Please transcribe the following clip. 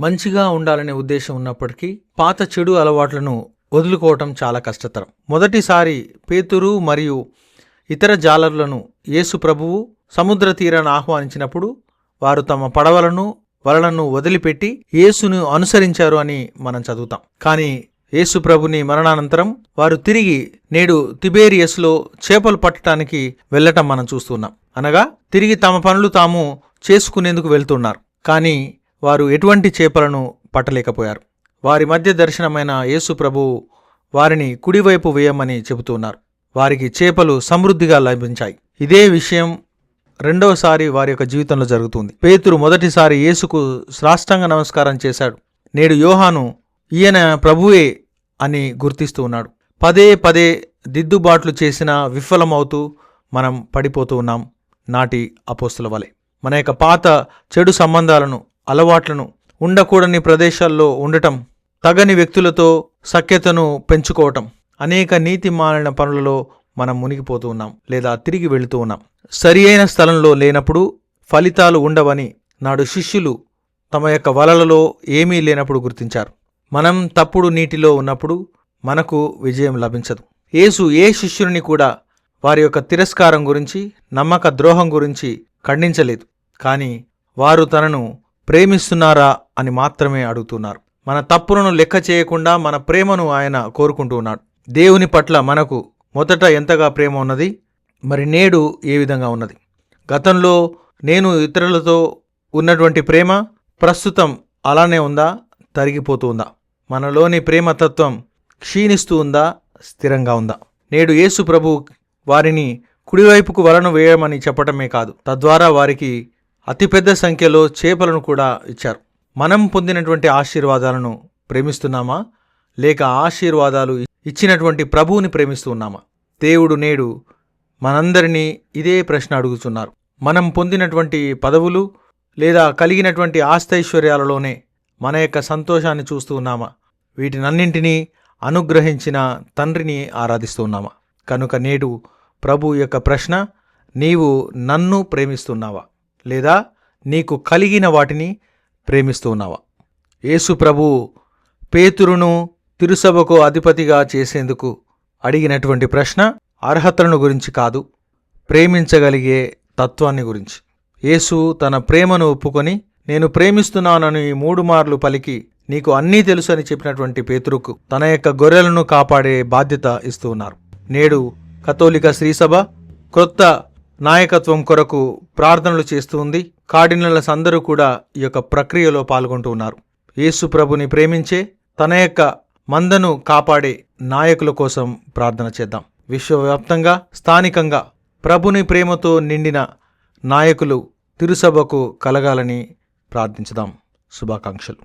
మంచిగా ఉండాలనే ఉద్దేశం ఉన్నప్పటికీ పాత చెడు అలవాట్లను వదులుకోవటం చాలా కష్టతరం. మొదటిసారి పేతురు మరియు ఇతర జాలర్లను యేసు ప్రభువు సముద్ర తీరాన్ని ఆహ్వానించినప్పుడు వారు తమ పడవలను వలలను వదిలిపెట్టి యేసును అనుసరించారు అని మనం చదువుతాం. కానీ యేసు ప్రభుని మరణానంతరం వారు తిరిగి నేడు తిబేరియస్లో చేపలు పట్టడానికి వెళ్ళటం మనం చూస్తున్నాం. అనగా తిరిగి తమ పనులు తాము చేసుకునేందుకు వెళ్తున్నారు. కానీ వారు ఎటువంటి చేపలను పట్టలేకపోయారు. వారి మధ్య దర్శనమైన యేసు ప్రభువు వారిని కుడివైపు వేయమని చెబుతున్నారు. వారికి చేపలు సమృద్ధిగా లభించాయి. ఇదే విషయం రెండవసారి వారి యొక్క జీవితంలో జరుగుతుంది. పేతురు మొదటిసారి యేసుకు శ్రాష్టంగ నమస్కారం చేశాడు. నేడు యోహాను ఈయన ప్రభువే అని గుర్తిస్తూ ఉన్నాడు. పదే పదే దిద్దుబాట్లు చేసిన విఫలమవుతూ మనం పడిపోతూ ఉన్నాం. నాటి అపోస్తుల వలె. మన యొక్క పాత చెడు సంబంధాలను అలవాట్లను ఉండకూడని ప్రదేశాల్లో ఉండటం తగని వ్యక్తులతో సఖ్యతను పెంచుకోవటం అనేక నీతి మాలిన పనులలో మనం మునిగిపోతూ ఉన్నాం లేదా తిరిగి వెళుతూ ఉన్నాం. సరి అయిన స్థలంలో లేనప్పుడు ఫలితాలు ఉండవని నాడు శిష్యులు తమ యొక్క వలలలో ఏమీ లేనప్పుడు గుర్తించారు. మనం తప్పుడు నీటిలో ఉన్నప్పుడు మనకు విజయం లభించదు. యేసు ఏ శిష్యుని కూడా వారి యొక్క తిరస్కారం గురించి నమ్మక ద్రోహం గురించి ఖండించలేదు. కానీ వారు తనను ప్రేమిస్తున్నారా అని మాత్రమే అడుగుతున్నారు. మన తప్పులను లెక్క చేయకుండా మన ప్రేమను ఆయన కోరుకుంటూ ఉన్నాడు. దేవుని పట్ల మనకు మొదట ఎంతగా ప్రేమ ఉన్నది? మరి నేడు ఏ విధంగా ఉన్నది? గతంలో నేను ఇతరులతో ఉన్నటువంటి ప్రేమ ప్రస్తుతం అలానే ఉందా? తరిగిపోతూ ఉందా మనలోని ప్రేమతత్వం క్షీణిస్తూ ఉందా? స్థిరంగా ఉందా? నేడు యేసు ప్రభు వారిని కుడివైపుకు వలను వేయమని చెప్పటమే కాదు తద్వారా వారికి అతిపెద్ద సంఖ్యలో చేపలను కూడా ఇచ్చారు. మనం పొందినటువంటి ఆశీర్వాదాలను ప్రేమిస్తున్నామా? లేక ఆశీర్వాదాలు ఇచ్చినటువంటి ప్రభువుని ప్రేమిస్తూ ఉన్నామా? దేవుడు నేడు మనందరినీ ఇదే ప్రశ్న అడుగుతున్నారు. మనం పొందినటువంటి పదవులు లేదా కలిగినటువంటి ఆస్తైశ్వర్యాలలోనే మన యొక్క సంతోషాన్ని చూస్తూ ఉన్నామా? వీటినన్నింటినీ అనుగ్రహించిన తండ్రిని ఆరాధిస్తూ ఉన్నామా? కనుక నేడు ప్రభు యొక్క ప్రశ్న నీవు నన్ను ప్రేమిస్తున్నావా? లేదా నీకు కలిగిన వాటిని ప్రేమిస్తూ ఉన్నావా? యేసు ప్రభు పేతురును తిరుసభకు అధిపతిగా చేసేందుకు అడిగినటువంటి ప్రశ్న అర్హతలను గురించి కాదు ప్రేమించగలిగే తత్వాన్ని గురించి. యేసు తన ప్రేమను ఒప్పుకొని నేను ప్రేమిస్తున్నానని మూడు మార్లు పలికి నీకు అన్నీ తెలుసు అని చెప్పినటువంటి పేతురుకు తన యొక్క గొర్రెలను కాపాడే బాధ్యత ఇస్తూ ఉన్నారు. నేడు కథోలిక శ్రీసభ క్రొత్త నాయకత్వం కొరకు ప్రార్థనలు చేస్తూ ఉంది. కార్డినల్స్ అందరూ కూడా ఈ యొక్క ప్రక్రియలో పాల్గొంటూ ఉన్నారు. యేసు ప్రభుని ప్రేమించే తన యొక్క మందను కాపాడే నాయకుల కోసం ప్రార్థన చేద్దాం. విశ్వవ్యాప్తంగా స్థానికంగా ప్రభుని ప్రేమతో నిండిన నాయకులు తిరుసభకు కలగాలని ప్రార్థించుదాం. శుభాకాంక్షలు.